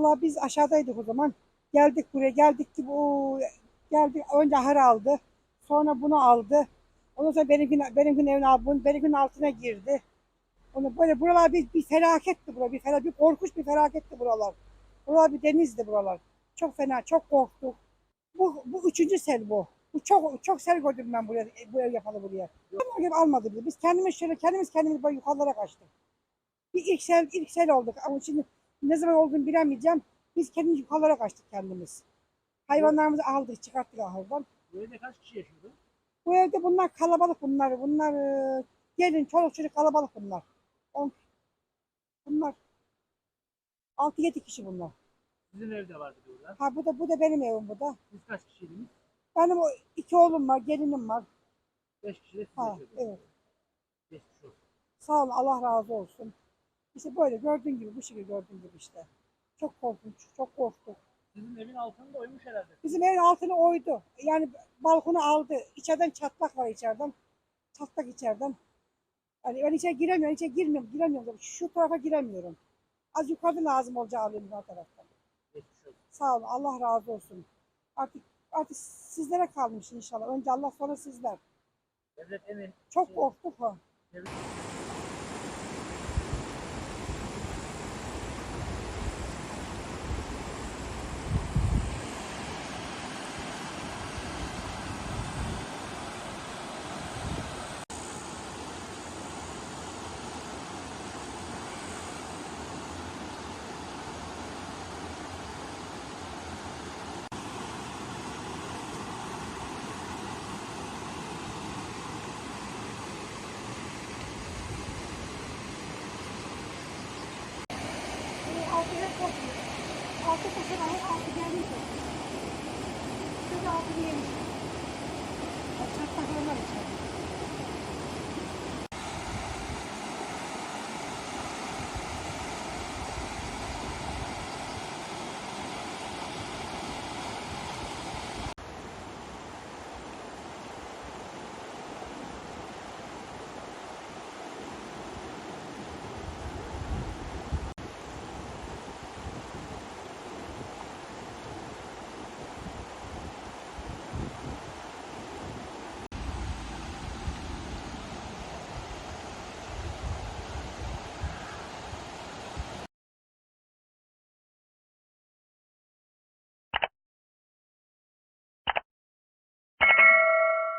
Vallahi biz aşağıdaydık o zaman. Geldik buraya geldik ki bu geldik önce ahır aldı. Sonra bunu aldı. Ondan sonra benimkinin evine aldı. Bunun- Benimkinin altına girdi. Onu böyle buralar bir, bir felaketti buralar. Bir, fela, bir korkunç bir felaketti buralar. Buralar bir denizdi buralar. Çok fena, çok korktuk. Bu, bu üçüncü sel bu. Bu çok çok sel gördüm ben buraya, bu ev yapalı buraya. Gibi almadı bizi. Biz kendimiz şöyle kendimiz kendimiz böyle yukarılara kaçtık. Bir ilk sel, ilk sel olduk ama şimdi ne zaman olduğunu bilemeyeceğim. Biz kendimiz yukarılara kaçtık kendimiz. Hayvanlarımızı aldık, çıkarttık ahırdan. Bu evde kaç kişi yaşıyordu? Bu evde bunlar kalabalık bunlar. Bunlar e, gelin çoluk çocuk kalabalık bunlar. On, bunlar 6-7 kişi bunlar. Sizin evde vardı diyorlar. Ha bu da bu da benim evim bu da. Siz kaç kişiydiniz? Benim o iki oğlum var, gelinim var. Beş kişi de siz Ha, yaşıyordunuz. evet. Geçmiş olsun. Sağ olun, Allah razı olsun. İşte böyle gördüğün gibi, bu şekilde gördüğün gibi işte. Çok korkunç, çok korktuk. Sizin evin altını da oymuş herhalde. Bizim evin altını oydu. Yani balkonu aldı. İçeriden çatlak var içeriden. Çatlak içeriden. Yani ben içeri giremiyorum, içeri girmiyorum, giremiyorum. Şu tarafa giremiyorum. Az yukarıda lazım olacağı alayım bu taraftan. Sağ olun, Allah razı olsun. Artık artık sizlere kalmış inşallah. Önce Allah sonra sizler. Devlet emin. Çok korktuk ha. Altı alternate courses, also professional altogether. Student altogether. That's just a good